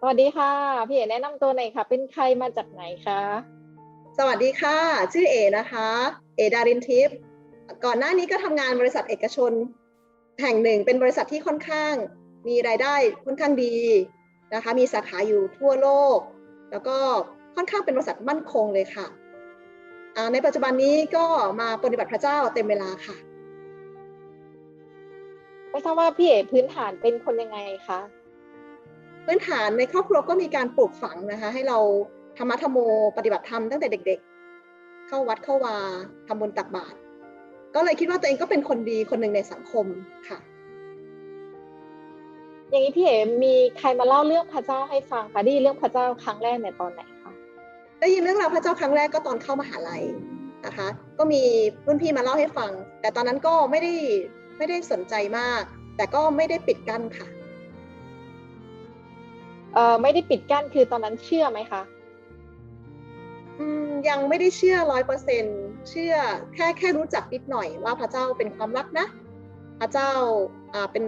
สวัสดีค่ะพี่เอ๋แนะนำตัวหน่อยค่ะ เป็นใครมาจากไหนคะสวัสดีค่ะ ชื่อเอนะคะ เอดารินทิพย์ก่อนหน้านี้ก็ทำงานบริษัทเอกชน แห่งหนึ่งเป็นบริษัทที่ค่อนข้าง มีรายได้ค่อนข้างดีนะคะ มีสาขาอยู่ทั่วโลก แล้วก็ค่อนข้างเป็นบริษัทมั่นคงเลยค่ะอ่าในปัจจุบันนี้ก็มาปฏิบัติพระเจ้าเต็มเวลาค่ะไม่ทราบว่าพี่เอ๋พื้นฐานเป็นคนยังไงคะ พื้นฐานในครอบครัวก็มีการปลูกฝังนะคะ ให้เราธรรมะธรรมโมปฏิบัติธรรมตั้งแต่เด็ก ๆ เข้าวัดเข้าวาทำบุญตักบาตรก็เลยคิดว่าตัวเองก็เป็นคนดีคนหนึ่งในสังคมค่ะ อย่างนี้พี่เอ๋มีใครมาเล่าเรื่องพระเจ้าให้ฟังคะได้ยินเรื่องพระเจ้าครั้งแรกในตอนไหนคะได้ยินเรื่องราวพระเจ้าครั้งแรกก็ตอนเข้ามหาลัยนะคะ ก็มีรุ่นพี่มาเล่าให้ฟัง แต่ตอนนั้นก็ไม่ได้ไม่ได้สนใจมาก แต่ก็ไม่ได้ปิดกั้นค่ะ เออไม่ได้ปิดกั้นคือตอนนั้นเชื่อไหมคะอืมยังไม่ได้เชื่อร้อยเปอร์เซ็นเชื่อแค่แค่รู้จักนิดหน่อยว่าพระเจ้าเป็นความรักนะ พระเจ้าอ่าเป็น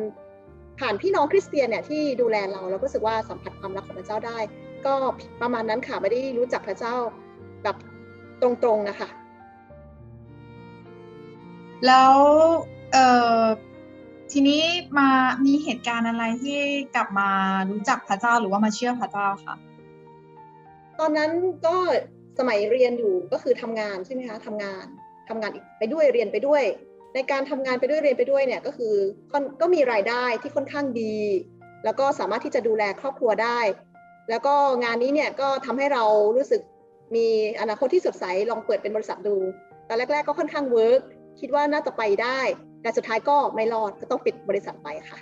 ผ่านพี่น้องคริสเตียนเนี่ยที่ดูแลเราเราก็รู้สึกว่าสัมผัสความรักของพระเจ้าได้ ก็ประมาณนั้นค่ะไม่ได้รู้จักพระเจ้าแบบตรงๆนะคะแล้วเอ่อ ทีนี้มามีเหตุการณ์อะไรที่กลับมารู้จักพระเจ้าหรือว่ามาเชื่อพระเจ้าค่ะ ตอนนั้นก็สมัยเรียนอยู่ก็คือทำงานใช่ไหมคะทำงานทำงานไปด้วยเรียนไปด้วย ในการทำงานไปด้วยเรียนไปด้วยเนี่ยก็คือก็มีรายได้ที่ค่อนข้างดี แล้วก็สามารถที่จะดูแลครอบครัวได้ แล้วก็งานนี้เนี่ยก็ทำให้เรารู้สึกมีอนาคตที่สดใสลองเปิดเป็นบริษัทดูตอนแรก ๆ ก็ค่อนข้างเวิร์กคิดว่าน่าจะไปได้ แต่สุดท้ายก็ไม่รอดก็ต้องปิดบริษัทไปค่ะ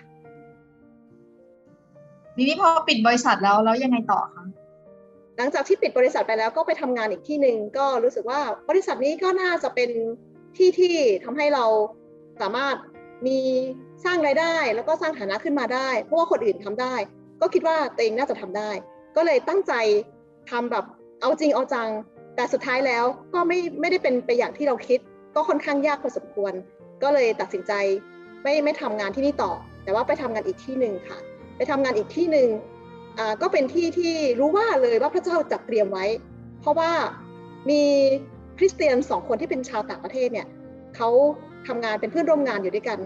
ทีนี้พอปิดบริษัทแล้วแล้วยังไงต่อคะหลังจากที่ปิดบริษัทไปแล้วก็ไปทำงานอีกที่หนึ่งก็รู้สึกว่าบริษัทนี้ก็น่าจะเป็นที่ที่ทำให้เราสามารถมีสร้างรายได้ แล้วก็สร้างฐานะขึ้นมาได้ เพราะว่าคนอื่นทำได้ ก็คิดว่าตัวเองน่าจะทำได้ ก็เลยตั้งใจทำแบบเอาจริงเอาจัง แต่สุดท้ายแล้วก็ไม่ไม่ได้เป็นไปอย่างที่เราคิด ก็ค่อนข้างยากพอสมควร ก็เลยตัดสินใจไม่ไม่ทำงานที่นี่ต่อ แต่ว่าไปทำงานอีกที่หนึ่งค่ะ ไปทำงานอีกที่หนึ่งก็เป็นที่ที่รู้ว่าเลยว่าพระเจ้าจัดเตรียมไว้ เพราะว่ามีคริสเตียนสองคนที่เป็นชาวต่างประเทศเนี่ยเขาทำงานเป็นเพื่อนร่วมงานอยู่ด้วยกัน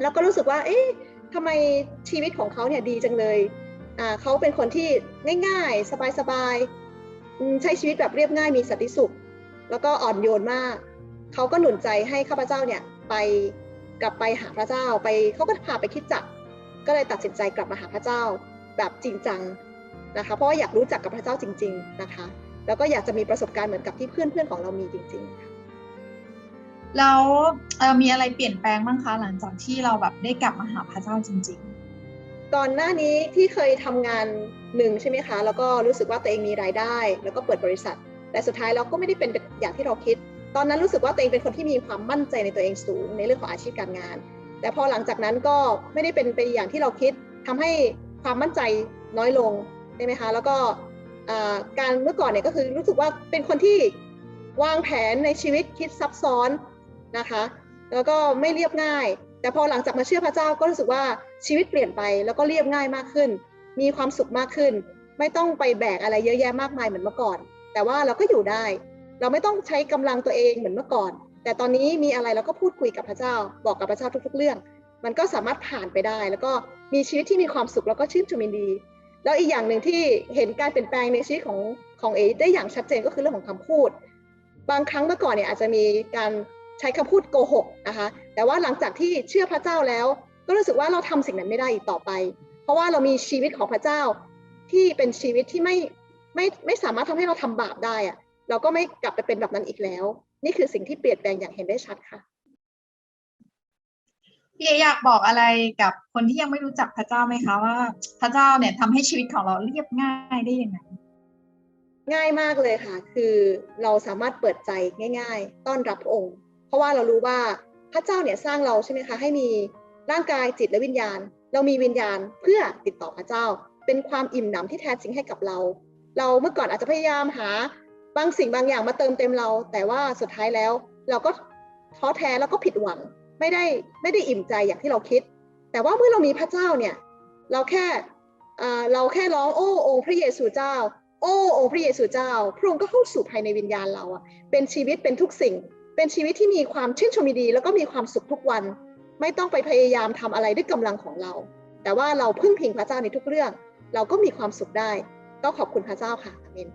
แล้วก็รู้สึกว่า เอ๊ะทำไมชีวิตของเขาเนี่ยดีจังเลยเขาเป็นคนที่ง่ายๆ สบายๆ ใช้ชีวิตแบบเรียบง่ายมีสติสุข แล้วก็อ่อนโยนมาก เขาก็หนุนใจให้ข้าพเจ้าเนี่ย ไปกลับไปหาพระเจ้าไปเขาก็พาไปคริดจักรก็เลยตัดสินใจกลับมาหาพระเจ้าแบบจริงจังนะคะ เพราะว่าอยากรู้จักกับพระเจ้าจริง ๆนะคะ แล้วก็อยากจะมีประสบการณ์เหมือนกับที่เพื่อนๆของเรามีจริงๆค่ะแล้วเอ่อมีอะไรเปลี่ยนแปลงบ้างคะหลังจากที่เราแบบได้กลับมาหาพระเจ้าจริงก่อนหน้านี้ที่เคยทำงานหนึ่งใช่ไหมคะ แล้วก็รู้สึกว่าตัวเองมีรายได้ แล้วก็เปิดบริษัท แต่สุดท้ายเราก็ไม่ได้เป็นอย่างที่เราคิด ตอนนั้นรู้สึกว่าตัวเองเป็นคนที่มีความมั่นใจในตัวเองสูงในเรื่องของอาชีพการงาน แต่พอหลังจากนั้นก็ไม่ได้เป็นไปอย่างที่เราคิดทำให้ความมั่นใจน้อยลงใช่ไหมคะ แล้วก็การเมื่อก่อนเนี่ยก็คือรู้สึกว่าเป็นคนที่วางแผนในชีวิตคิดซับซ้อนนะคะ แล้วก็ไม่เรียบง่าย แต่พอหลังจากมาเชื่อพระเจ้าก็รู้สึกว่าชีวิตเปลี่ยนไปแล้วก็เรียบง่ายมากขึ้น มีความสุขมากขึ้น ไม่ต้องไปแบกอะไรเยอะแยะมากมายเหมือนเมื่อก่อน แต่ว่าเราก็อยู่ได้ เราไม่ต้องใช้กำลังตัวเองเหมือนเมื่อก่อน แต่ตอนนี้มีอะไรเราก็พูดคุยกับพระเจ้า บอกกับพระเจ้าทุก ๆ เรื่อง มันก็สามารถผ่านไปได้ แล้วก็มีชีวิตที่มีความสุขแล้วก็ชื่นชมยินดี แล้วอีกอย่างหนึ่งที่เห็นการเปลี่ยนแปลงในชีวิตของของเอได้อย่างชัดเจนก็คือเรื่องของคำพูด บางครั้งเมื่อก่อนเนี่ยอาจจะมีการใช้คำพูดโกหกนะคะ แต่ว่าหลังจากที่เชื่อพระเจ้าแล้ว ก็รู้สึกว่าเราทำสิ่งนั้นไม่ได้อีกต่อไป เพราะว่าเรามีชีวิตของพระเจ้าที่เป็นชีวิตที่ไม่ไม่ไม่สามารถทำให้เราทำบาปได้อะ เราก็ไม่กลับไปเป็นแบบนั้นอีกแล้ว นี่คือสิ่งที่เปลี่ยนแปลงอย่างเห็นได้ชัดค่ะๆพี่เออยากบอกอะไรกับคนที่ยังไม่รู้จักพระเจ้าไหมคะว่า พระเจ้าเนี่ยทำให้ชีวิตของเราเรียบง่ายได้ยังไงง่ายมากเลยค่ะ คือเราสามารถเปิดใจง่าย ๆ ต้อนรับพระองค์ เพราะว่าเรารู้ว่าพระเจ้าเนี่ยสร้างเราใช่ไหมคะ ให้มีร่างกายจิตและวิญญาณ เรามีวิญญาณเพื่อติดต่อพระเจ้า เป็นความอิ่มหนำที่แท้จริงให้กับเรา เราเมื่อก่อนอาจจะพยายามหา บางสิ่งบางอย่างมาเติมเต็มเรา แต่ว่าสุดท้ายแล้ว เราก็ท้อแท้แล้วก็ผิดหวัง ไม่ได้ไม่ได้อิ่มใจอย่างที่เราคิด แต่ว่าเมื่อเรามีพระเจ้าเนี่ย เราแค่เราแค่ร้องโอ้องค์พระเยซูเจ้า โอ้องค์พระเยซูเจ้า พระองค์ก็เข้าสู่ภายในวิญญาณเราอะเป็นชีวิตเป็นทุกสิ่ง เป็นชีวิตที่มีความชื่นชมยินดี แล้วก็มีความสุขทุกวัน ไม่ต้องไปพยายามทำอะไรด้วยกำลังของเรา แต่ว่าเราพึ่งพิงพระเจ้าในทุกเรื่อง เราก็มีความสุขได้ ก็ขอบคุณพระเจ้าค่ะอาเมน